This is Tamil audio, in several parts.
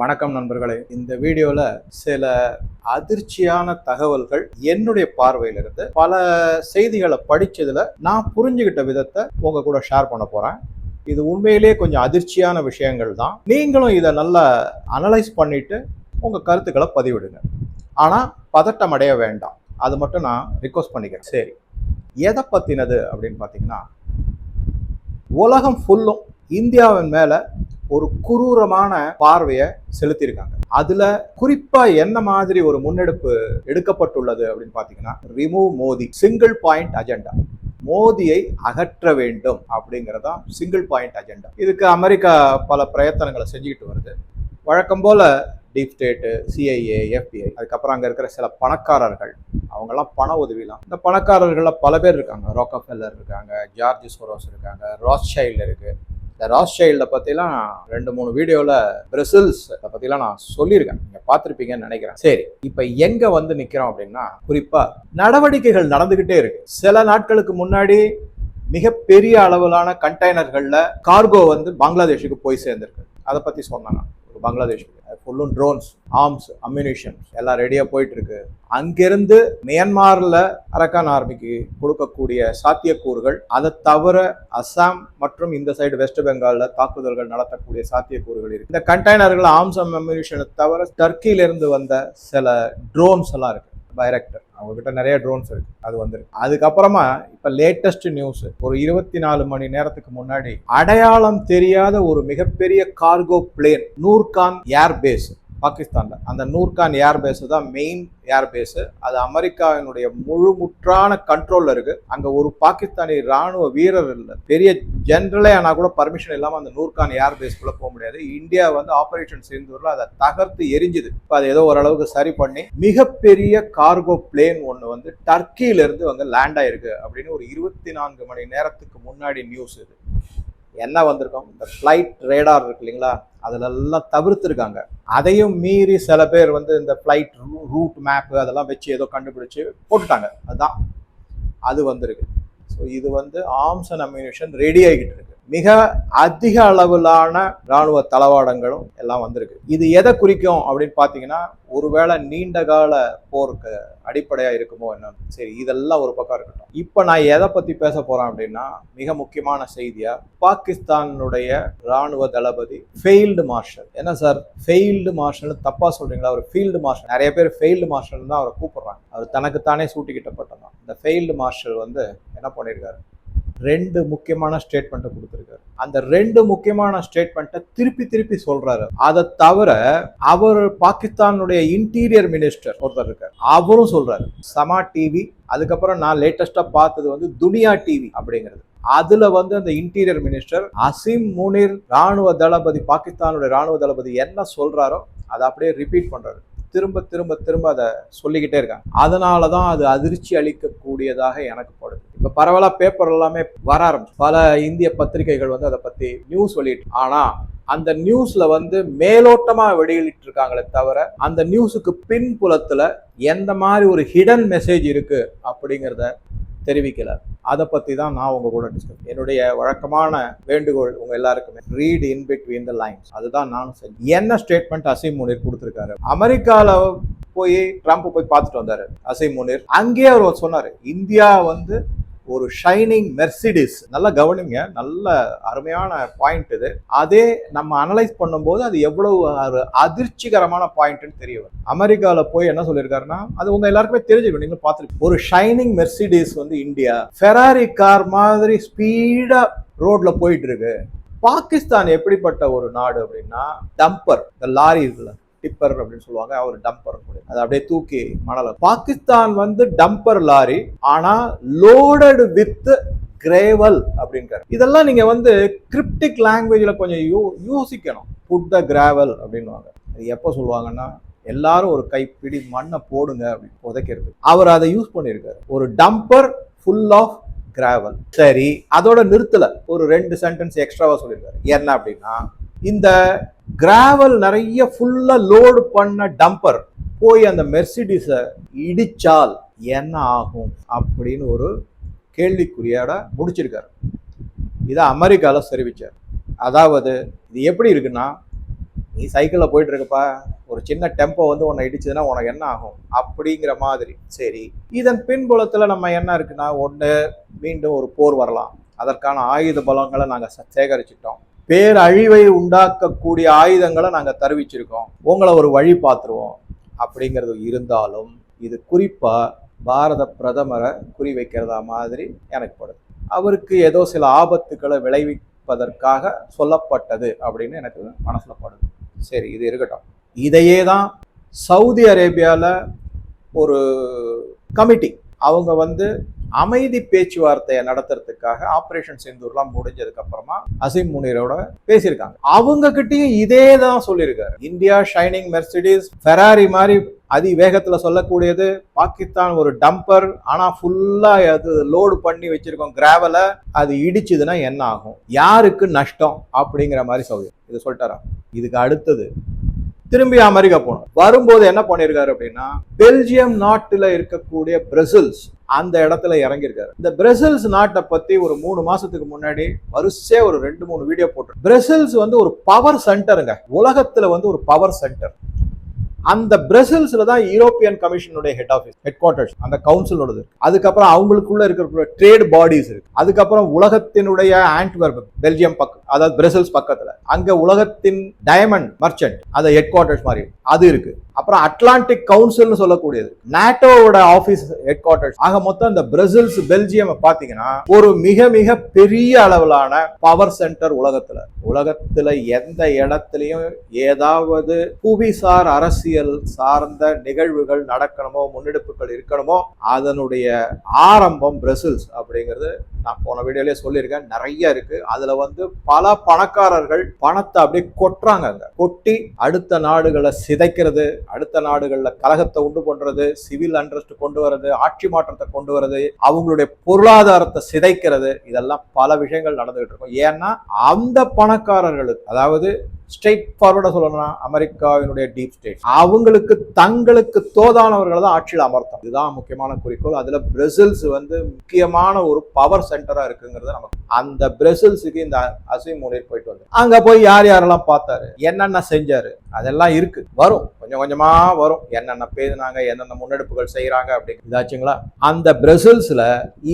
வணக்கம் நண்பர்களே. இந்த வீடியோல சில அதிர்ச்சியான தகவல்கள் என்னுடைய பார்வையில இருந்து பல செய்திகளை படிச்சதுல நான் புரிஞ்சுக்கிட்ட விதத்தை உங்க கூட ஷேர் பண்ண போறேன். இது உண்மையிலேயே கொஞ்சம் அதிர்ச்சியான விஷயங்கள் தான். நீங்களும் இதை நல்லா அனலைஸ் பண்ணிட்டு உங்க கருத்துக்களை பதிவிடுங்க. ஆனா பதட்டம் அடைய வேண்டாம். அது மட்டும் நான் ரிக்வஸ்ட் பண்ணிக்கிறேன். சரி. எதை பத்தினது அப்படின்னு பார்த்தீங்கன்னா உலகம் ஃபுல்லும் இந்தியாவின் மேலே ஒரு குரூரமான பார்வையை செலுத்தியிருக்காங்க. அதுல குறிப்பா என்ன மாதிரி ஒரு முன்னெடுப்பு எடுக்கப்பட்டுள்ளது அப்படின்னு பாத்தீங்கன்னா remove Modi single point agenda மோதியை அகற்ற வேண்டும் அப்படிங்கறதா சிங்கிள் பாயிண்ட் அஜெண்டா இதுக்கு அமெரிக்கா பல பிரயத்தனங்களை செஞ்சுக்கிட்டு வருது. வழக்கம் போல டீப் ஸ்டேட்டு சிஐஏ எஃபிஐ அதுக்கப்புறம் அங்கே இருக்கிற சில பணக்காரர்கள் அவங்கெல்லாம் பண உதவிலாம். இந்த பணக்காரர்களில் பல பேர் இருக்காங்க. ரோக்கஃபெல்லர் இருக்காங்க ஜார்ஜ் சோரோஸ் இருக்காங்க ராஸ்சைல்டு இருக்குது இந்த ராஸ்சைல்டை பற்றிலாம் ரெண்டு மூணு வீடியோவில் பிரசில்ஸ் அதை பற்றிலாம் நான் சொல்லியிருக்கேன். நீங்கள் பார்த்துருப்பீங்கன்னு நினைக்கிறேன். சரி இப்போ எங்கே வந்து நிற்கிறோம் அப்படின்னா குறிப்பாக நடவடிக்கைகள் நடந்துக்கிட்டே இருக்கு. சில நாட்களுக்கு முன்னாடி மிகப்பெரிய அளவிலான கண்டெய்னர்கள்ல கார்கோ வந்து பங்களாதேஷுக்கு போய் சேர்ந்திருக்கு. அதை பற்றி சொன்னாங்க பங்களாதேஷ். ஃபுல்லும் ட்ரோன்ஸ் ஆர்ம்ஸ் அம்யூனிஷன்ஸ் எல்லாம் ரெடியாக போயிட்டு இருக்கு அங்கிருந்து மியான்மார்ல அரக்கான் ஆர்மிக்கு கொடுக்கக்கூடிய சாத்தியக்கூறுகள் அதை தவிர அஸ்ஸாம் மற்றும் இந்த சைடு வெஸ்ட் பெங்காலில் தாக்குதல்கள் நடத்தக்கூடிய சாத்தியக்கூறுகள் இருக்கு. இந்த கண்டெய்னர்கள் ஆர்ம்ஸ் அம்யூனிஷனை தவிர டர்க்கியிலிருந்து வந்த சில ட்ரோன்ஸ் எல்லாம் இருக்கு பைரக்டர் அவங்க கிட்ட நிறைய ட்ரோன்ஸ் இருக்கு. அது வந்துருக்கு. அதுக்கப்புறமா இப்ப லேட்டஸ்ட் நியூஸ் ஒரு இருபத்தி நாலு மணி நேரத்துக்கு முன்னாடி அடையாளம் தெரியாத ஒரு மிகப்பெரிய cargo plane Nur Khan air base பாகிஸ்தானில். அந்த நூர்கான் ஏர் பேஸு தான் மெயின் ஏர் பேஸு அது அமெரிக்காவினுடைய முழு முற்றான இருக்குது அங்கே ஒரு பாகிஸ்தானி ராணுவ வீரர் இல்லை. பெரிய ஜென்ரலே ஆனால் கூட பர்மிஷன் இல்லாமல் அந்த நூர்கான் ஏர் போக முடியாது. இந்தியா வந்து ஆப்ரேஷன் சிந்தூர்ல அதை தகர்த்து எரிஞ்சுது. இப்போ அது ஏதோ ஓரளவுக்கு சரி பண்ணி மிகப்பெரிய கார்கோ பிளேன் ஒன்று வந்து டர்க்கியிலேருந்து வந்து லேண்ட் ஆயிருக்கு அப்படின்னு ஒரு இருபத்தி நான்கு மணி நேரத்துக்கு முன்னாடி நியூஸ் இது. என்ன வந்திருக்கோம்? இந்த ஃப்ளைட் ரேடார் இருக்கு இல்லைங்களா? அதிலெல்லாம் தவிர்த்துருக்காங்க. அதையும் மீறி சில பேர் வந்து இந்த ஃப்ளைட் ரூட் மேப்பு அதெல்லாம் வச்சு ஏதோ கண்டுபிடிச்சு போட்டுட்டாங்க. அதுதான். அது வந்திருக்கு. ஸோ இது வந்து ஆர்ம்ஸ் அண்ட் அம்யூனிஷன் ரெடி ஆகிட்டு இருக்கு. மிக அதிக அளவிலான ராணுவ தளவாடங்களும் எல்லாம் வந்திருக்கு. இது எதை குறிக்கும் அப்படின்னு பார்த்தீங்கன்னா ஒருவேளை நீண்ட கால போருக்கு அடிப்படையாக இருக்குமோ என்னன்னு. சரி இதெல்லாம் ஒரு பக்கம் இருக்கட்டும். இப்போ நான் எதை பற்றி பேச போகிறேன் அப்படின்னா மிக முக்கியமான செய்தியாக பாகிஸ்தானுடைய ராணுவ தளபதி ஃபெயில்டு மார்ஷல் என்ன சார்? ஃபெயில்டு மார்ஷல் தப்பாக சொல்கிறீங்களா அவர் ஃபீல்டு மார்ஷல் நிறைய பேர் ஃபெயில்டு மார்ஷல் தான் அவரை கூப்பிடுறாங்க. அவர் தனக்குத்தானே சூட்டிக்கிட்டப்பட்டதான் இந்த ஃபெயில்டு மார்ஷல் வந்து என்ன பண்ணியிருக்காரு? ரெண்டு முக்கியமான ஸ்டேட்மெண்ட்டை கொடுத்துருக்காரு. அந்த ரெண்டு முக்கியமான ஸ்டேட்மெண்ட்டை திருப்பி திருப்பி சொல்றாரு. அதை தவிர அவர் பாகிஸ்தானுடைய இன்டீரியர் மினிஸ்டர் ஒருத்தர் இருக்கார். அவரும் சொல்றாரு சமா டிவி அதுக்கப்புறம் நான் லேட்டஸ்டா பார்த்தது வந்து துனியா டிவி அப்படிங்கிறது. அதுல வந்து அந்த இன்டீரியர் மினிஸ்டர் அசிம் முனிர் ராணுவ தளபதி பாகிஸ்தானுடைய ராணுவ தளபதி என்ன சொல்றாரோ அதை அப்படியே ரிப்பீட் பண்றாரு. திரும்ப திரும்ப திரும்ப அதை சொல்லிக்கிட்டே இருக்காங்க. அதனால தான் அது அதிர்ச்சி அளிக்கக்கூடியதாக எனக்கு படுது. இப்போ பரவலாக பேப்பர் எல்லாமே வர ஆரம்பிச்சு. பல இந்திய பத்திரிகைகள் வந்து அதை பற்றி நியூஸ் வெளியிட்டு ஆனால் அந்த நியூஸ்ல வந்து மேலோட்டமா வெளியிட்டு இருக்காங்களே தவிர அந்த நியூஸுக்கு பின்புலத்துல எந்த மாதிரி ஒரு ஹிடன் மெசேஜ் இருக்கு அப்படிங்கிறத தெரிவிக்கல. அதை பத்தி தான் நான் உங்க கூட டிஸ்கஸ் என்னுடைய வழக்கமான வேண்டுகோள் உங்க எல்லாருக்குமே. Read in between the lines அதுதான் நானும் சரி என்ன ஸ்டேட்மெண்ட் அசீம் முனிர் கொடுத்துருக்காரு? அமெரிக்கால போய் ட்ரம்ப் போய் பார்த்துட்டு வந்தாரு அசீம் முனிர். அங்கேயே அவர் சொன்னாரு இந்தியா வந்து ஒரு ஷைனிங் மெர்சிடிஸ் நல்லா கவனிங்க நல்ல அருமையான பாயிண்ட் இது. அதே நம்ம அனலைஸ் பண்ணும்போது அது எவ்வளவு ஒரு அதிர்ச்சிகரமான பாயிண்ட்னு தெரிய வரும். அமெரிக்காவில் போய் என்ன சொல்லியிருக்காருன்னா அது உங்க எல்லாருக்குமே தெரிஞ்சுக்கணும் நீங்க பார்த்துருக்கீங்க ஒரு ஷைனிங் மெர்சிடிஸ் வந்து இந்தியா. ஃபெராரி கார் மாதிரி ஸ்பீடா ரோட்ல போயிட்டு இருக்கு. பாகிஸ்தான் எப்படிப்பட்ட ஒரு நாடு அப்படின்னா டம்பர் இந்த லாரி இருக்குல்ல. டிப்பர் அப்படின்னு சொல்லுவாங்க. அவர் டம்பர் அதை அப்படியே தூக்கி மணல. பாகிஸ்தான் வந்து டம்பர் லாரி ஆனா லோடடு வித் கிரேவல் அப்படிங்கிறார் இதெல்லாம் நீங்க வந்து கிரிப்டிக் லாங்குவேஜில் கொஞ்சம் யூ யோசிக்கணும். புட் த கிராவல் அப்படின்வாங்க அது எப்போ சொல்லுவாங்கன்னா எல்லாரும் ஒரு கைப்பிடி மண்ணை போடுங்க அப்படின்னு புதைக்கிறது. அவர் அதை யூஸ் பண்ணியிருக்காரு. ஒரு டம்பர் ஃபுல் ஆஃப் கிராவல் சரி அதோட நிறுத்தல. ஒரு ரெண்டு சென்டென்ஸ் எக்ஸ்ட்ராவா சொல்லியிருக்காரு. என்ன அப்படின்னா இந்த கிராவல் நிறைய ஃபுல்லாக லோடு பண்ண டம்பர் போய் அந்த மெர்சிடிஸை இடித்தால் என்ன ஆகும் அப்படின்னு ஒரு கேள்விக்குறியோட முடிச்சிருக்காரு. இதை அமெரிக்காவில் தெரிவித்தார் அதாவது இது எப்படி இருக்குன்னா நீ சைக்கிளில் போயிட்டு இருக்கப்பா ஒரு சின்ன டெம்போ வந்து உன்னை இடிச்சதுன்னா உனக்கு என்ன ஆகும் அப்படிங்கிற மாதிரி. சரி இதன் பின்புலத்தில் நம்ம என்ன இருக்குன்னா ஒன்று மீண்டும் ஒரு போர் வரலாம். அதற்கான ஆயுத பலங்களை நாங்கள் சேகரிச்சிட்டோம். பேரழிவை உண்டாக்கக்கூடிய ஆயுதங்களை நாங்கள் தருவிச்சிருக்கோம். உங்களை ஒரு வழி பார்த்துருவோம். அப்படிங்கிறது இருந்தாலும் இது குறிப்பாக பாரத பிரதமரை குறி வைக்கிறதா மாதிரி எனக்கு படுது. அவருக்கு ஏதோ சில ஆபத்துக்களை விளைவிப்பதற்காக சொல்லப்பட்டது அப்படின்னு எனக்கு மனசில் படுது. சரி இது இருக்கட்டும். இதையே தான் சவுதி அரேபியாவில் ஒரு கமிட்டி அவங்க வந்து அமைதி பேச்சுவார்த்தையை நடத்துறதுக்காக ஆபரேஷன் செந்தூர்லாம் முடிஞ்சதுக்கு அப்புறமா அசீம் முனீரோட பேசியிருக்காங்க. அவங்க கிட்டயும் இதே தான் சொல்லியிருக்காரு. இந்தியா ஷைனிங் மெர்சிடிஸ் ஃபெராரி மாதிரி அதி வேகத்துல சொல்லக்கூடியது. பாகிஸ்தான் ஒரு டம்பர் ஆனா ஃபுல்லா அது லோடு பண்ணி வச்சிருக்கோம் கிராவலை அது இடிச்சதுன்னா என்ன ஆகும்? யாருக்கு நஷ்டம் அப்படிங்கிற மாதிரி சௌகரியம் இது சொல்லிட்டாரா? இதுக்கு அடுத்தது திரும்பி அமெரிக்கா போனோம் வரும்போது என்ன பண்ணியிருக்காரு அப்படின்னா பெல்ஜியம் நாட்டில் இருக்கக்கூடிய பிரசில்ஸ் அந்த இடத்துல இறங்கியிருக்காரு. இந்த பிரசில்ஸ் நாட்டை பத்தி ஒரு மூணு மாசத்துக்கு முன்னாடி வரிசையா ஒரு ரெண்டு மூணு வீடியோ போட்டு பிரசல்ஸ் வந்து ஒரு பவர் சென்டருங்க உலகத்துல வந்து ஒரு பவர் சென்டர் அந்த பிரசல்ஸ்ல தான் யூரோப்பியன் கமிஷனுடைய ஹெட் ஆஃபீஸ் ஹெட் குவார்டர்ஸ் அந்த கவுன்சிலோடது அதுக்கப்புறம் அவங்களுக்குள்ள இருக்கிற ட்ரேட் பாடிஸ் இருக்கு. அதுக்கப்புறம் உலகத்தினுடைய ஆண்ட்வர்ப் பெல்ஜியம் பக்கம் அதாவது பிரசல்ஸ் பக்கத்துல. அங்க உலகத்தின் டயமண்ட் மர்ச்சன்ட் அதை ஹெட் குவார்டர்ஸ் மாதிரி அது இருக்கு. அப்புறம் அட்லாண்டிக் கவுன்சில்னு சொல்லக்கூடியது. நாட்டோவோட ஆஃபீஸ் ஹெட் குவார்டர்ஸ் ஆக மொத்தம் இந்த பிரசில்ஸ் பெல்ஜியம் பார்த்தீங்கன்னா ஒரு மிக மிக பெரிய அளவிலான பவர் சென்டர் உலகத்துல. உலகத்துல எந்த இடத்துலையும் ஏதாவது புவிசார் அரசியல் சார்ந்த நிகழ்வுகள் நடக்கணுமோ முன்னெடுப்புகள் இருக்கணுமோ அதனுடைய ஆரம்பம் பிரசில்ஸ் அப்படிங்கிறது நான் போன வீடியோலயே சொல்லியிருக்கேன். நிறைய இருக்கு. அதுல வந்து பல பணக்காரர்கள் பணத்தை அப்படியே கொட்டுறாங்க கொட்டி அடுத்த நாடுகளை சிதைக்கிறது அடுத்த நாடுகளில் கலகத்தை உண்டு பண்றது சிவில் அண்ட்ரஸ்ட் கொண்டு வர்றது ஆட்சி மாற்றத்தை கொண்டு வர்றது அவங்களுடைய பொருளாதாரத்தை சிதைக்கிறது இதெல்லாம் பல விஷயங்கள் நடந்துகிட்டு இருக்கும். ஏன்னா அந்த பணக்காரர்களுக்கு அதாவது ஸ்ட்ரெயிட் ஃபார்வர்டாக சொல்லணும்னா அமெரிக்காவினுடைய டீப் ஸ்டேட் அவங்களுக்கு தங்களுக்கு தோதானவர்களை தான் ஆட்சியில் அமர்த்தம் இதுதான் முக்கியமான குறிக்கோள். அதில் பிரசில்ஸ் வந்து முக்கியமான ஒரு பவர் சென்டராக இருக்குங்கிறது நமக்கு அந்த பிரசில்ஸுக்கு இந்த அசீம் முனீர் போயிட்டு வந்து அங்கே போய் யார் யாரெல்லாம் பார்த்தாரு? என்னென்ன செஞ்சாரு? அதெல்லாம் இருக்கு. வரும். கொஞ்சம் கொஞ்சமா வரும். என்னென்ன பேசினாங்க என்னென்ன முன்னெடுப்புகள் செய்யறாங்க அப்படின்னு இதாச்சுங்களா அந்த பிரசில்ஸ்ல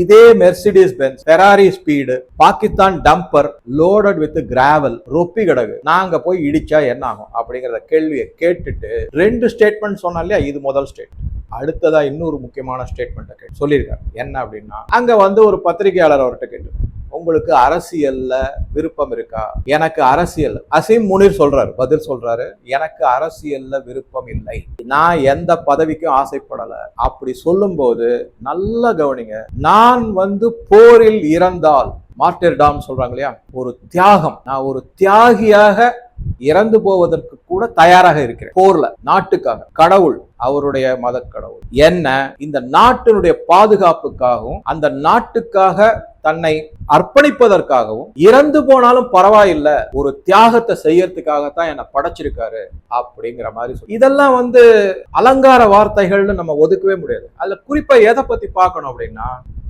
இதே Mercedes Benz Ferrari speed Pakistan dumper loaded with gravel ரொப்பி கிடகு நாங்க போய் இடிச்சா என்ன ஆகும் அப்படிங்கிற கேள்வியை கேட்டுட்டு ரெண்டு ஸ்டேட்மெண்ட் சொன்னா இல்லையா? இது முதல் ஸ்டேட் அடுத்ததா இன்னொரு முக்கியமான ஸ்டேட்மெண்ட்டை கேட்டு சொல்லியிருக்காரு. என்ன அப்படின்னா அங்க வந்து ஒரு பத்திரிகையாளர் அவர்கிட்ட கேட்டு உங்களுக்கு அரசியல்ல விருப்பம் இருக்கா? எனக்கு அரசியல். அசீம் முனீர் சொல்றாரு. பதில் சொல்றாரு. எனக்கு அரசியல்ல விருப்பம் இல்லை. நான் எந்த பதவிக்கும் ஆசைப்படல. அப்படி சொல்லும்போது நல்லா கவனிங்க. நான் வந்து போரில் இறந்தால் மார்டர் டாம் சொல்றாங்க இல்லையா? ஒரு தியாகம். நான் ஒரு தியாகியாக இறந்து போவதற்கு கூட தயாராக இருக்கிறேன். போர்ல நாட்டுக்காக. கடவுள் அவருடைய மத கடவுள் என்ன? இந்த நாட்டினுடைய பாதுகாப்புக்காகவும் அந்த நாட்டுக்காக தன்னை அர்ப்பணிப்பதற்காகவும் இறந்து போனாலும் பரவாயில்ல ஒரு தியாகத்தை செய்யறதுக்காகத்தான் என்னை படைச்சிருக்காரு அப்படிங்கிற மாதிரி இதெல்லாம் வந்து அலங்கார வார்த்தைகள்னு நம்ம ஒதுக்கவே முடியாது. அதுல குறிப்பா எதை பத்தி பார்க்கணும் அப்படின்னா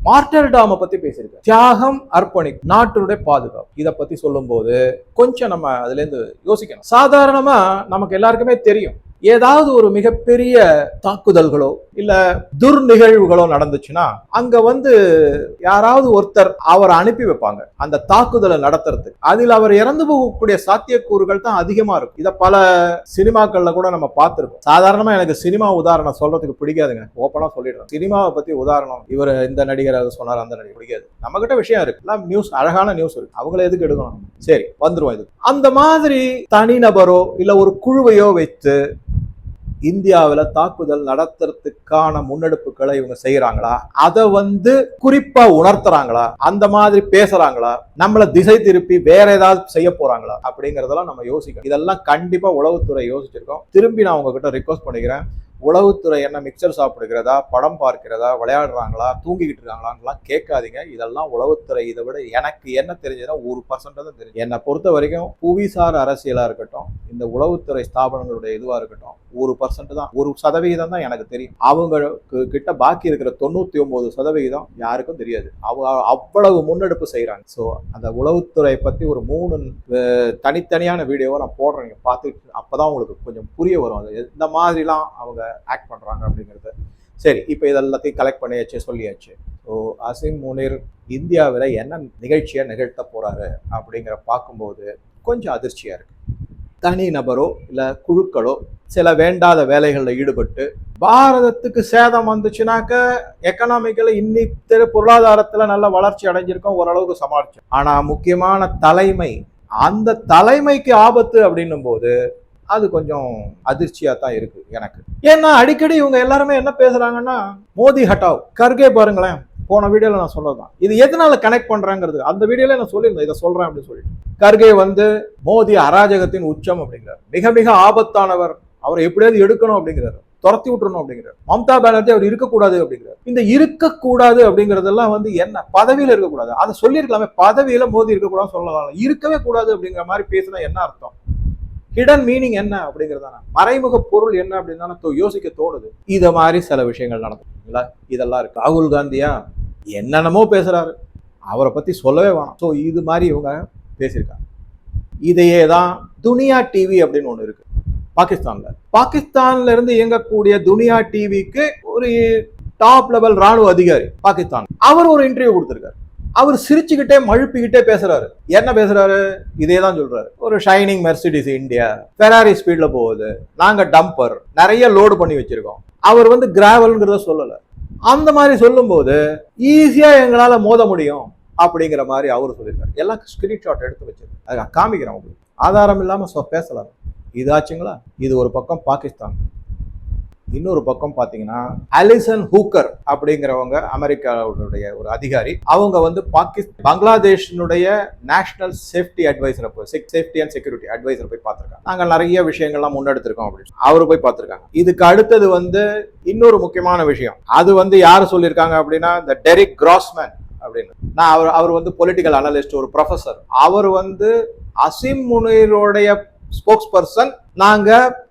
மார்டர்டாம பத்தி பேசியிருக்காரு. தியாகம் அர்ப்பணி நாட்டினுடைய பாதுகாப்பு. இதை பத்தி சொல்லும்போது கொஞ்சம் நம்ம அதுல இருந்து யோசிக்கணும். சாதாரணமா நமக்கு எல்லாருக்குமே தெரியும். ஏதாவது ஒரு மிகப்பெரிய தாக்குதல்களோ இல்ல துர்நிகழ்வுகளோ நடந்துச்சுன்னா அங்க வந்து யாராவது ஒருத்தர் அவரை அனுப்பி வைப்பாங்க. அந்த தாக்குதலை நடத்துறதுக்கு. அதில் அவர் இறந்து போகக்கூடிய சாத்தியக்கூறுகள் தான் அதிகமா இருக்கும். இதை பல சினிமாக்கள்ல கூட நம்ம பார்த்துருக்கோம். சாதாரணமா எனக்கு சினிமா உதாரணம் சொல்றதுக்கு பிடிக்காதுங்க. ஓப்பனா சொல்லிடுறேன். சினிமாவை பத்தி உதாரணம். இவர் இந்த நடிகர் அதை சொன்னார் அந்த நடிகர். பிடிக்காது. நம்ம கிட்ட விஷயம் இருக்கு. எல்லாம் நியூஸ் அழகான நியூஸ் இருக்கு. அவங்கள எதுக்கு எடுக்கணும்? சரி வந்துருவோம் இது அந்த மாதிரி தனிநபரோ இல்ல ஒரு குழுவையோ வைத்து இந்தியாவில் தாக்குதல் நடத்துறதுக்கான முன்னெடுப்புகளை இவங்க செய்யறாங்களா அதை வந்து குறிப்பா உணர்த்துறாங்களா? அந்த மாதிரி பேசுறாங்களா? நம்மளை திசை திருப்பி வேற ஏதாவது செய்ய போறாங்களா? அப்படிங்கறதெல்லாம் நம்ம யோசிக்கணும். இதெல்லாம் கண்டிப்பா உளவுத்துறை யோசிச்சிருக்கோம். திரும்பி நான் உங்ககிட்ட ரிக்வஸ்ட் பண்ணிக்கிறேன். உளவுத்துறை என்ன மிக்சர் சாப்பிடுகிறதா? படம் பார்க்கிறதா? விளையாடுறாங்களா? தூங்கிக்கிட்டு இருக்காங்களான்லாம் கேட்காதீங்க. இதெல்லாம் உளவுத்துறை. இதை விட எனக்கு என்ன தெரிஞ்சதுன்னா ஒரு பர்சன்ட் தான் தெரியும் என்னை பொறுத்த வரைக்கும் புவிசார் அரசியலாக இருக்கட்டும் இந்த உளவுத்துறை ஸ்தாபனங்களுடைய இதுவாக இருக்கட்டும் ஒரு பர்சன்ட் தான். ஒரு சதவிகிதம் தான் எனக்கு தெரியும். அவங்களுக்கு கிட்ட பாக்கி இருக்கிற தொண்ணூற்றி ஒம்பது சதவிகிதம் யாருக்கும் தெரியாது. அவங்க அவ்வளவு முன்னெடுப்பு செய்கிறாங்க ஸோ அந்த உளவுத்துறை பற்றி ஒரு மூணு தனித்தனியான வீடியோவை நான் போடுறேன். நீங்கள் பார்த்துட்டு அப்பதான் உங்களுக்கு கொஞ்சம் புரிய வரும். அது எந்த மாதிரிலாம் அவங்க ஆக்ட் பண்றாங்க அப்படிங்கிறது. சரி இப்போ இதெல்லாத்தையும் கலெக்ட் பண்ணியாச்சு சொல்லியாச்சு. ஸோ அசிம் முனிர் இந்தியாவில் என்ன நிகழ்ச்சியை நிகழ்த்த போறாரு அப்படிங்கிற பார்க்கும்போது கொஞ்சம் அதிர்ச்சியா இருக்கு. தனி நபரோ இல்லை குழுக்களோ சில வேண்டாத வேலைகளில் ஈடுபட்டு பாரதத்துக்கு சேதம் வந்துச்சுனாக்க எக்கனாமிக்கல இன்னித்திர பொருளாதாரத்தில் நல்ல வளர்ச்சி அடைஞ்சிருக்கோம் ஓரளவுக்கு சமாளிச்சோம் ஆனால் முக்கியமான தலைமை அந்த தலைமைக்கு ஆபத்து அப்படின்னும் போது அது கொஞ்சம் அதிர்ச்சியா தான் இருக்கு எனக்கு. ஏன்னா அடிக்கடி இவங்க எல்லாருமே என்ன பேசுறாங்கன்னா மோதி ஹட்டாவ் கர்கே பாருங்களேன். போன வீடியோல நான் சொல்லதான் இது எதனால கனெக்ட் பண்ணுறாங்கிறது அந்த வீடியோல நான் சொல்லியிருந்தேன் இதை சொல்றேன் அப்படின்னு சொல்லிட்டு. கர்கே வந்து மோதி அராஜகத்தின் உச்சம் அப்படிங்கிறார். மிக மிக ஆபத்தானவர். அவரை எப்படியாவது எடுக்கணும் அப்படிங்கிறாரு. துரத்தி விட்டுறணும் அப்படிங்கிறார். மம்தா பானர்ஜி அவர் இருக்கக்கூடாது அப்படிங்கிறார். இந்த இருக்கக்கூடாது அப்படிங்கறதெல்லாம் வந்து என்ன? பதவியில் இருக்கக்கூடாது. அதை சொல்லியிருக்கலாமே. பதவியில மோதி இருக்கக்கூடாது சொல்லலாம். இருக்கவே கூடாது அப்படிங்கிற மாதிரி பேசினா என்ன அர்த்தம்? ஹிடன் மீனிங் என்ன அப்படிங்கிறதான? மறைமுக பொருள் என்ன அப்படின்னு யோசிக்க தோணுது. இதை மாதிரி சில விஷயங்கள் நடந்துங்களா இதெல்லாம் இருக்கு. ராகுல் காந்தியா என்னென்னமோ பேசுறாரு. அவரை பத்தி சொல்லவே வேணாம். ஸோ இது மாதிரி இவங்க பேசியிருக்காங்க. இதையே தான் துனியா டிவி அப்படின்னு ஒன்று இருக்கு. பாகிஸ்தான்ல. பாகிஸ்தான்ல இருந்து இயங்கக்கூடிய துனியா டிவிக்கு ஒரு டாப் லெவல் ராணுவ அதிகாரி பாகிஸ்தான். அவர் ஒரு இன்டர்வியூ கொடுத்திருக்காரு. அவர் சிரிச்சுக்கிட்டே மழுப்பிக்கிட்டே பேசுறாரு. என்ன பேசுறாரு? இதே தான் சொல்றாரு. ஒரு ஷைனிங் மெர்சிடிஸ் இந்தியா ஃபெராரி ஸ்பீட்ல போகுது. நாங்க டம்பர் நிறைய லோடு பண்ணி வச்சிருக்கோம். அவர் வந்து கிராவல்ங்கிறத சொல்லல. அந்த மாதிரி சொல்லும்போது ஈஸியா எங்களால மோத முடியும் அப்படிங்கிற மாதிரி அவர் சொல்லியிருக்காரு. எல்லாம் ஸ்கிரீன்ஷாட் எடுத்து வச்சிருக்கேன் அதை காமிக்கிறேன் உங்களுக்கு. ஆதாரம் இல்லாம பேசலாம். இதாச்சுங்களா இது ஒரு பக்கம் பாகிஸ்தான். இன்னொரு பக்கம் பாத்தீங்கன்னா அலிசன் ஹூக்கர் அப்படிங்கிறவங்க அமெரிக்காவுடைய ஒரு அதிகாரி. அவங்க வந்து பாகிஸ்தான் பங்களாதேஷனுடைய நேஷனல் சேஃப்டி அட்வைசரை போய் சேஃப்டி அண்ட் செக்யூரிட்டி அட்வைசர் போய் பார்த்துருக்காங்க. நாங்கள் நிறைய விஷயங்கள்லாம் முன்னெடுத்திருக்கோம் அப்படின்னு அவரு போய் பார்த்துருக்காங்க. இதுக்கு அடுத்தது வந்து இன்னொரு முக்கியமான விஷயம். அது வந்து யார் சொல்லியிருக்காங்க அப்படின்னா இந்த டெரிக் கிராஸ்மேன் அப்படின்னு. நான் அவர் அவர் வந்து பொலிட்டிக்கல் அனலிஸ்ட் ஒரு ப்ரொஃபசர் அவர் வந்து அசிம் முனீரோடைய ஸ்போக்ஸ் பர்சன் நாங்க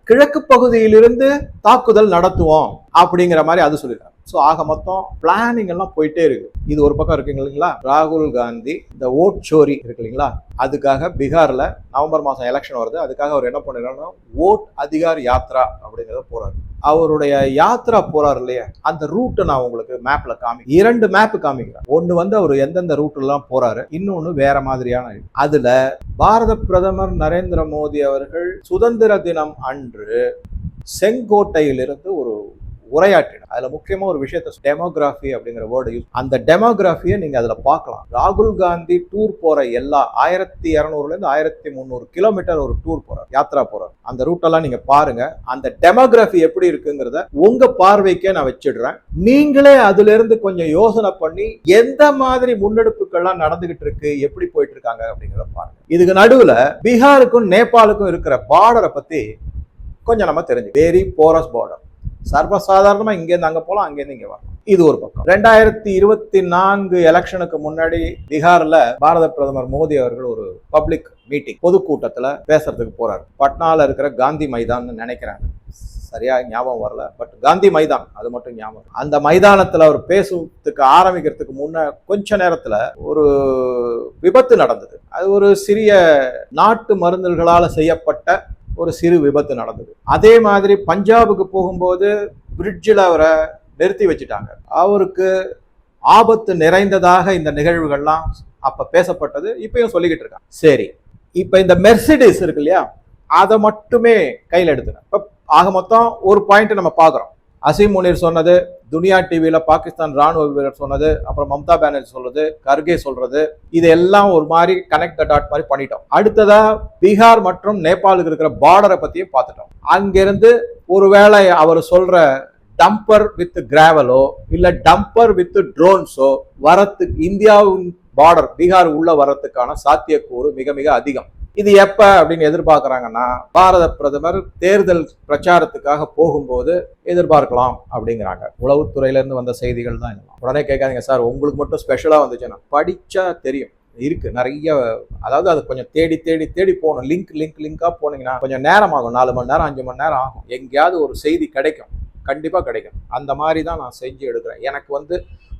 கிழக்கு பகுதியிலிருந்து தாக்குதல் நடத்துவோம் அப்படிங்கிற மாதிரி அது சொல்லியிருக்காங்க ஸோ ஆக மொத்தம் பிளானிங் எல்லாம் போயிட்டே இருக்கு. இது ஒரு பக்கம் இருக்குங்க இல்லைங்களா? ராகுல் காந்தி இந்த ஓட் சோரி இருக்கு இல்லைங்களா? அதுக்காக பீகாரில் நவம்பர் மாதம் எலெக்ஷன் வருது. அதுக்காக அவர் என்ன பண்ணிருக்காருன்னா ஓட் அதிகார் யாத்ரா அப்படிங்கிறத போறாரு. அவருடைய யாத்ரா போறாரு இல்லையா? அந்த ரூட்டை நான் உங்களுக்கு மேப்ல காமி இரண்டு மேப் காமிக்கிறேன். ஒன்று வந்து அவர் எந்தெந்த ரூட்ல எல்லாம் போறாரு இன்னொன்னு வேற மாதிரியான அதுல பாரத பிரதமர் நரேந்திர மோடி அவர்கள் சுதந்திர தினம் அன்று செங்கோட்டையிலிருந்து ஒரு உரையாற்றினார் அதுல முக்கியமா ஒரு விஷயத்த டெமோகிராஃபி அப்படிங்கிற வேர்டு யூஸ் அந்த டெமோகிராஃபியை நீங்க அதுல பார்க்கலாம். ராகுல் காந்தி டூர் போற எல்லா ஆயிரத்தி இருநூறுல இருந்து ஆயிரத்தி முந்நூறு கிலோமீட்டர் ஒரு டூர் போறார் யாத்ரா போறார். அந்த ரூட்டெல்லாம் நீங்க பாருங்க. அந்த டெமோகிராஃபி எப்படி இருக்குங்கிறத உங்க பார்வைக்கே நான் வச்சிடுறேன். நீங்களே அதுல இருந்து கொஞ்சம் யோசனை பண்ணி எந்த மாதிரி முன்னெடுப்புகள்லாம் நடந்துகிட்டு இருக்கு எப்படி போயிட்டு இருக்காங்க அப்படிங்கிறத பாருங்க. இதுக்கு நடுவுல பீகாருக்கும் நேபாளுக்கும் இருக்கிற பார்டரை பத்தி கொஞ்சம் நம்ம தெரிஞ்சு வெரி போரஸ் பார்டர் சர்வசாதாரணமாக இங்கேருந்து அங்கே போகலாம் அங்கேருந்து இங்கே வரலாம். இது ஒரு பக்கம். ரெண்டாயிரத்தி இருபத்தி நான்கு எலெக்ஷனுக்கு முன்னாடி பீகார்ல பாரத பிரதமர் மோடி அவர்கள் ஒரு பப்ளிக் மீட்டிங் பொதுக்கூட்டத்தில் பேசுறதுக்கு போறாரு. பட்னால இருக்கிற காந்தி மைதான் நினைக்கிறாங்க. சரியா ஞாபகம் வரல பட் காந்தி மைதான் அது மட்டும் ஞாபகம் அந்த மைதானத்தில் அவர் பேசுறதுக்கு ஆரம்பிக்கிறதுக்கு முன்ன கொஞ்ச நேரத்தில் ஒரு விபத்து நடந்தது. அது ஒரு சிறிய நாட்டு மருந்துகளால் செய்யப்பட்ட ஒரு சிறு விபத்து நடந்தது. அதே மாதிரி பஞ்சாபுக்கு போகும்போது பிரிட்ஜில் அவரை நிறுத்தி வச்சுட்டாங்க. அவருக்கு ஆபத்து நிறைந்ததாக இந்த நிகழ்வுகள்லாம் அப்போ பேசப்பட்டது இப்பயும் சொல்லிக்கிட்டு இருக்காங்க. சரி இப்போ இந்த மெர்சிடிஸ் இருக்கு இல்லையா? அதை மட்டுமே கையில் எடுத்துங்க இப்போ ஆக மொத்தம் ஒரு பாயிண்ட் நம்ம பார்க்குறோம். அசீம் முனீர் சொன்னது துனியா டிவியில் பாகிஸ்தான் ராணுவ வீரர் சொன்னது அப்புறம் மம்தா பானர்ஜி சொல்றது கர்கே சொல்றது இது எல்லாம் ஒரு மாதிரி கனெக்ட் த டாட் மாதிரி பண்ணிட்டோம். அடுத்ததா பீகார் மற்றும் நேபாளுக்கு இருக்கிற பார்டரை பத்தியும் பார்த்துட்டோம். அங்கிருந்து ஒருவேளை அவர் சொல்ற டம்பர் வித் கிராவலோ இல்ல டம்பர் வித் ட்ரோன்ஸோ வரத்துக்கு இந்தியாவின் பார்டர் பீகார் உள்ள வரத்துக்கான சாத்தியக்கூறு மிக மிக அதிகம். இது எப்ப அப்படின்னு எதிர்பார்க்குறாங்கன்னா பாரத பிரதமர் தேர்தல் பிரச்சாரத்துக்காக போகும்போது எதிர்பார்க்கலாம் அப்படிங்கிறாங்க. உளவுத்துறையில இருந்து வந்த செய்திகள் தான் இதெல்லாம். உடனே கேட்காதீங்க சார் உங்களுக்கு மட்டும் ஸ்பெஷலா வந்துச்சுன்னா படிச்சா தெரியும். இருக்கு நிறைய அதாவது அது கொஞ்சம் தேடி தேடி தேடி போகணும். லிங்க் லிங்க் லிங்காக போனீங்கன்னா கொஞ்சம் நேரம் ஆகும். நாலு மணி நேரம் அஞ்சு மணி நேரம் ஆகும். எங்கேயாவது ஒரு செய்தி கிடைக்கும். கண்டிப்பாக கிடைக்கும். அந்த மாதிரி தான் நான் செஞ்சு எடுக்கிறேன். எனக்கு வந்து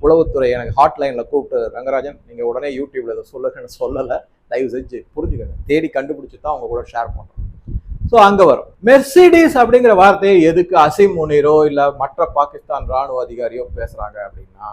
உளவுத்துறை எனக்கு ஹாட்லைனில் கூப்பிட்டு ரங்கராஜன் நீங்கள் உடனே யூடியூப்ல இதை சொல்லுங்கன்னு சொல்லலை. தயவு செஞ்சு புரிஞ்சுக்கங்க. தேடி கண்டுபிடிச்சி தான் அவங்க கூட ஷேர் பண்ணுறோம் ஸோ அங்கே வரும். மெர்சிடிஸ் அப்படிங்கிற வார்த்தையை எதுக்கு அசிம் முனீரோ இல்லை மற்ற பாகிஸ்தான் ராணுவ அதிகாரியோ பேசுகிறாங்க அப்படின்னா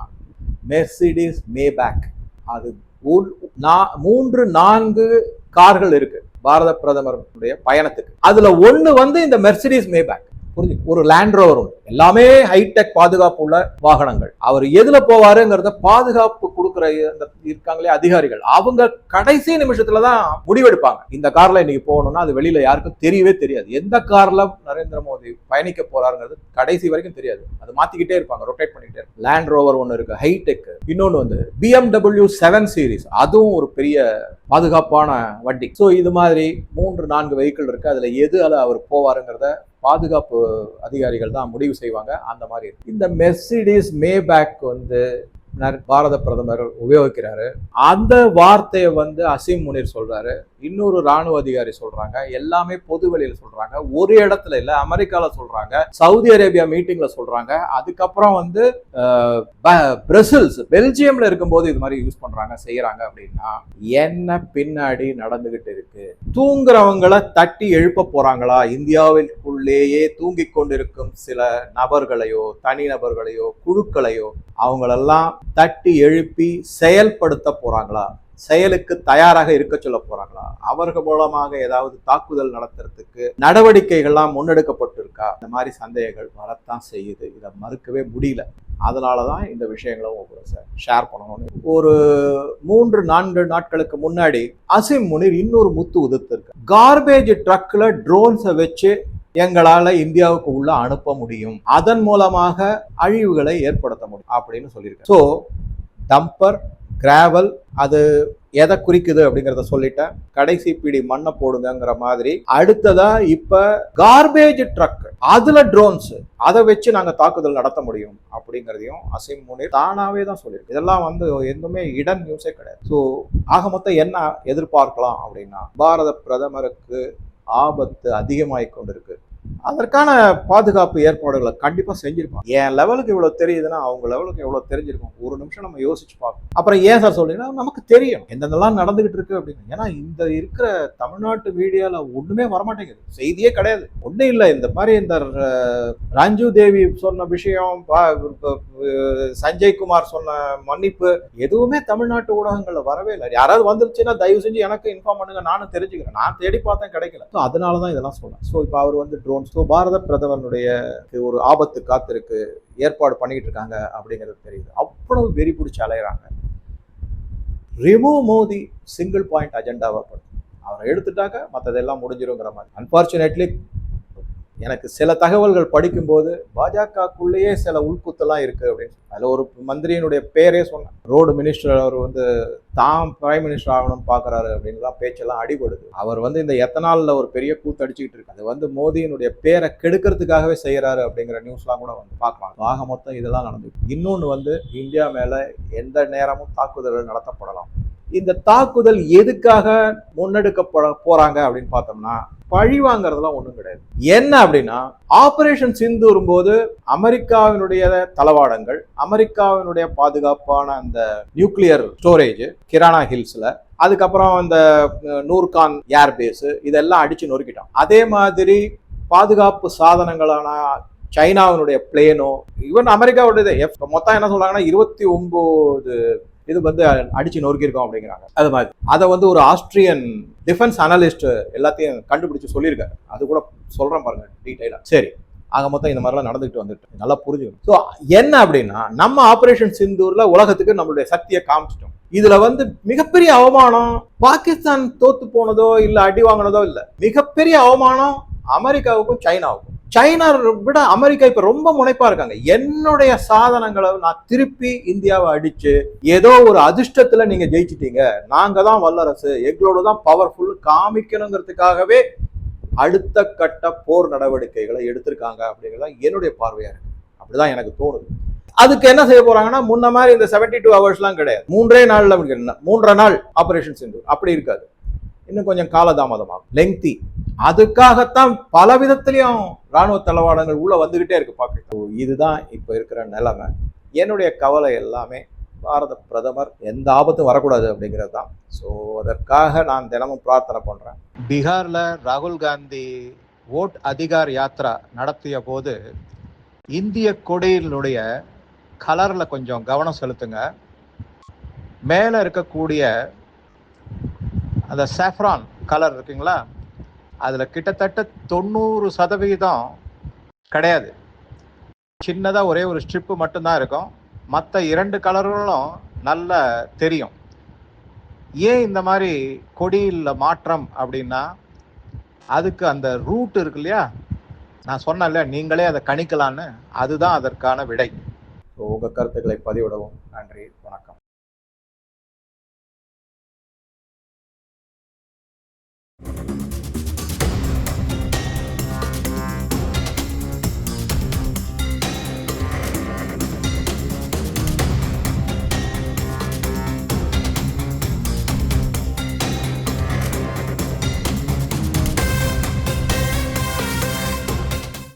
மெர்சிடிஸ் மேபேக் அது உள்- நா- மூன்று நான்கு கார்கள் இருக்கு. பாரத பிரதமருடைய பயணத்துக்கு. அதுல ஒன்று வந்து இந்த மெர்சிடிஸ் மேபேக் புரிஞ்சு ஒரு லேண்ட் ரோவர் ஒன்று எல்லாமே ஹைடெக் பாதுகாப்பு உள்ள வாகனங்கள். அவர் எதுல போவாருங்கிறத பாதுகாப்பு கொடுக்குற அந்த இருக்காங்களே அதிகாரிகள். அவங்க கடைசி நிமிஷத்துல தான் முடிவெடுப்பாங்க. இந்த கார்ல இன்னைக்கு போகணும்னா அது வெளியில யாருக்கும் தெரியவே தெரியாது. எந்த கார்ல நரேந்திர மோடி பயணிக்க போறாருங்கிறது கடைசி வரைக்கும் தெரியாது. அது மாத்திக்கிட்டே இருப்பாங்க ரொட்டேட் பண்ணிக்கிட்டே லேண்ட் ரோவர் ஒன்று இருக்கு ஹைடெக் இன்னொன்று வந்து பிஎம்டபிள்யூ செவன் சீரிஸ் அதுவும் ஒரு பெரிய பாதுகாப்பான வண்டி. ஸோ இது மாதிரி மூன்று நான்கு வெஹிக்கிள் இருக்கு. அதுல எது அவர் போவாருங்கிறத பாதுகாப்பு அதிகாரிகள் தான் முடிவு செய்வாங்க அந்த மாதிரி இருக்கு. இந்த மெர்சிடிஸ் மேபேக் வந்து பாரத பிரதமர் உபயோகிக்கிறாரு. அந்த வார்த்தையை வந்து அசீம் முனீர் சொல்றாரு. இன்னொரு ராணுவ அதிகாரி சொல்றாங்க. எல்லாமே பொது வெளியில சொல்றாங்க. ஒரு இடத்துல இல்ல அமெரிக்கால சொல்றாங்க. சவுதி அரேபியா மீட்டிங்ல சொல்றாங்க. அதுக்கப்புறம் வந்து ப- பிரசில்ஸ் பெல்ஜியம்ல இருக்கும்போது இது மாதிரி யூஸ் பண்றாங்க செய்யறாங்க அப்படின்னா என்ன பின்னாடி நடந்துகிட்டு இருக்கு? தூங்குறவங்களை தட்டி எழுப்ப போறாங்களா? இந்தியாவிற்குள்ளேயே தூங்கிக் கொண்டிருக்கும் சில நபர்களையோ தனிநபர்களையோ குழுக்களையோ அவங்களெல்லாம் தட்டி எழுப்பி செயல்படுத்த போறாங்களா? செயலுக்கு தயாராக இருக்க சொல்ல போறாங்களா? அவர்கள் மூலமாக ஏதாவது தாக்குதல் நடத்துறதுக்கு நடவடிக்கைகள்லாம் முன்னெடுக்கப்பட்டிருக்கா? இந்த மாதிரி சந்தேகங்கள் வரத்தான் செய்யுது. இதை மறுக்கவே முடியல. அதனாலதான் இந்த விஷயங்களை உங்களுக்கு ஷேர் பண்ணணும்னு. ஒரு மூன்று நான்கு நாட்களுக்கு முன்னாடி அசிம் முனிர் இன்னொரு முத்து உதிர்த்திருக்கு கார்பேஜ் ட்ரக்ல ட்ரோன்ஸை வச்சு எங்களால இந்தியாவுக்கு உள்ள அனுப்ப முடியும். அதன் மூலமாக அழிவுகளை ஏற்படுத்த முடியும் அப்படின்னு சொல்லியிருக்கேன் ஸோ டம்பர் கிராவல் அது எதை குறிக்குது அப்படிங்கிறத சொல்லிட்டேன். கடைசி பிடி மண்ணை போடுங்கங்கிற மாதிரி. அடுத்ததா இப்ப கார்பேஜ் ட்ரக் அதுல ட்ரோன்ஸ் அதை வச்சு நாங்க தாக்குதல் நடத்த முடியும் அப்படிங்கிறதையும் அசீம் முனீர் தானாவே தான் சொல்லியிருக்கு இதெல்லாம் வந்து எதுவுமே இடன் நியூஸே கிடையாது. ஸோ ஆக மொத்தம் என்ன எதிர்பார்க்கலாம் அப்படின்னா பாரத பிரதமருக்கு ஆபத்து அதிகமாகிக் கொண்டிருக்கு. அதற்கான பாதுகாப்பு ஏற்பாடுகளை கண்டிப்பாக செஞ்சிருப்பாங்க. என் லெவலுக்கு இவ்வளோ தெரியுதுன்னா அவங்க லெவலுக்கு எவ்வளோ தெரிஞ்சிருக்கும்? ஒரு நிமிஷம் நம்ம யோசிச்சு பார்க்கணும் அப்புறம் ஏன் சார் சொல்றீங்கன்னா நமக்கு தெரியும் எந்தெந்தெல்லாம் நடந்துகிட்டு இருக்கு அப்படின்னு. ஏன்னா இந்த இருக்கிற தமிழ்நாட்டு மீடியாவில் ஒன்றுமே வரமாட்டேங்குது. செய்தியே கிடையாது. ஒன்றும் இல்லை. இந்த மாதிரி இந்த ராஞ்சு தேவி சொன்ன விஷயம் பா- சஞ்சய் குமார் சொன்ன மன்னிப்பு எதுவுமே தமிழ்நாட்டு ஊடகங்களில் வரவே இல்லை. யாராவது வந்துருச்சுன்னா தயவு செஞ்சு எனக்கு இன்ஃபார்ம் பண்ணுங்க. நானும் தெரிஞ்சுக்கிறேன். நான் தேடி பார்த்தேன் கிடைக்கல. ஸோ அதனால தான் இதெல்லாம் சொன்னேன் ஸோ இப்போ அவர் வந்து ட்ரோன் ஸோ பாரத பிரதமருடைய ஒரு ஆபத்து காத்திருக்கு ஏற்பாடு பண்ணிக்கிட்டு இருக்காங்க அப்படிங்கிறது தெரியுது. அவ்வளவு வெறி பிடிச்சி அலையிறாங்க. ரிமூவ் மோதி சிங்கிள் பாயிண்ட் அஜெண்டாவை அவரை எடுத்துட்டாக்க மற்றதெல்லாம் முடிஞ்சிருங்கிற மாதிரி. அன்பார்ச்சுனேட்லி எனக்கு சில தகவல்கள் படிக்கும்போது பாஜகக்குள்ளேயே சில உள்குத்தெல்லாம் இருக்குது அப்படின்னு. அதில் ஒரு மந்திரியினுடைய பேரே சொன்னேன். ரோடு மினிஸ்டர் அவர் வந்து தாம் பிரைம் மினிஸ்டர் ஆகணும்னு பார்க்குறாரு அப்படின்லாம் பேச்செல்லாம் அடிபடுது. அவர் வந்து இந்த எத்தனாலில் ஒரு பெரிய கூத்து அடிச்சுக்கிட்டு இருக்கு. அது வந்து மோதியினுடைய பேரை கெடுக்கிறதுக்காகவே செய்கிறாரு அப்படிங்கிற நியூஸ்லாம் கூட வந்து பார்க்கலாம். ஆக மொத்தம் இதெல்லாம் நடந்து இன்னொன்று வந்து இந்தியா மேலே எந்த நேரமும் தாக்குதல்கள் நடத்தப்படலாம். இந்த தாக்குதல் எதுக்காக முன்னெடுக்கப்பட போறாங்க அப்படின்னு பார்த்தோம்னா பழி வாங்குறதுலாம் ஒன்றும் கிடையாது. என்ன அப்படின்னா ஆபரேஷன் சிந்து வரும்போது அமெரிக்காவினுடைய தளவாடங்கள் அமெரிக்காவினுடைய பாதுகாப்பான அந்த நியூக்ளியர் ஸ்டோரேஜ் கிரானா ஹில்ஸ்ல அதுக்கப்புறம் இந்த நூர்கான் ஏர்பேஸ் இதெல்லாம் அடிச்சு நொறுக்கிட்டோம் அதே மாதிரி பாதுகாப்பு சாதனங்களான சைனாவினுடைய பிளேனோ ஈவன் அமெரிக்காவுடைய எஃப் மொத்தம் என்ன சொல்றாங்கன்னா இருபத்தி ஒன்பது இது வந்து அடிச்சு நொறுக்கியிருக்கோம் அப்படிங்கிறாங்க. அது மாதிரி. அதை வந்து ஒரு ஆஸ்திரியன் டிஃபென்ஸ் அனலிஸ்ட் எல்லாத்தையும் கண்டுபிடிச்சு சொல்லியிருக்காரு. அது கூட சொல்றேன் பாருங்க டீட்டெயிலா சரி ஆக மொத்தம் இந்த மாதிரிலாம் நடந்துட்டு வந்துட்டு நல்லா புரிஞ்சுக்கணும் ஸோ என்ன அப்படின்னா நம்ம ஆபரேஷன் சிந்தூர்ல உலகத்துக்கு நம்மளுடைய சக்தியை காமிச்சிட்டோம். இதுல வந்து மிகப்பெரிய அவமானம் பாகிஸ்தான் தோத்து போனதோ இல்ல அடி வாங்கினதோ இல்ல. மிகப்பெரிய அவமானம் அமெரிக்காவுக்கும் சைனாவுக்கும். சைனா விட அமெரிக்கா இப்ப ரொம்ப முனைப்பா இருக்காங்க. என்னுடைய சாதனங்களை நான் திருப்பி இந்தியாவை அடிச்சு ஏதோ ஒரு அதிர்ஷ்டத்துல நீங்க ஜெயிச்சிட்டீங்க. நாங்க தான் வல்லரசு. எங்களோட தான் பவர்ஃபுல் காமிக்கணுங்கிறதுக்காகவே அடுத்த கட்ட போர் நடவடிக்கைகளை எடுத்திருக்காங்க அப்படிங்கிறது தான் என்னுடைய பார்வையா இருக்கு. அப்படிதான் எனக்கு தோணுது. அதுக்கு என்ன செய்ய போறாங்கன்னா முன்ன மாதிரி இந்த 72 டூ ஹவர்ஸ்லாம் கிடையாது. மூன்றே நாள்ல மூன்றரை நாள் ஆபரேஷன் செஞ்சு. அப்படி இருக்காது. இன்னும் கொஞ்சம் காலதாமதமாகும். லெங்தி அதுக்காகத்தான் பல விதத்திலையும் ராணுவ தளவாடங்கள் உள்ள வந்துகிட்டே இருக்கு பாகிஸ்தான் இதுதான் இப்ப இருக்கிற நிலைமை. என்னுடைய கவலை எல்லாமே பாரத பிரதமர் எந்த ஆபத்தும் வரக்கூடாது அப்படிங்கிறது தான். ஸோ அதற்காக நான் தினமும் பிரார்த்தனை பண்றேன். பீகார்ல ராகுல் காந்தி ஓட் அதிகார் யாத்ரா நடத்திய போது இந்திய கொடியினுடைய கலரில் கொஞ்சம் கவனம் செலுத்துங்க. மேலே இருக்கக்கூடிய அந்த சாஃப்ரான் கலர் இருக்குங்களா? அதில் கிட்டத்தட்ட தொண்ணூறு சதவிகிதம் கிடையாது. சின்னதாக ஒரே ஒரு ஸ்ட்ரிப்பு மட்டும்தான் இருக்கும். மற்ற இரண்டு கலர்களும் நல்ல தெரியும். ஏன் இந்த மாதிரி கொடியில் மாற்றம் அப்படின்னா அதுக்கு அந்த ரூட் இருக்கு இல்லையா? நான் சொன்னேன்ல நீங்களே அதை கணிக்கலான்னு அதுதான் அதற்கான விடை. உங்கள் கருத்துக்களை பதிவிடவும் நன்றி.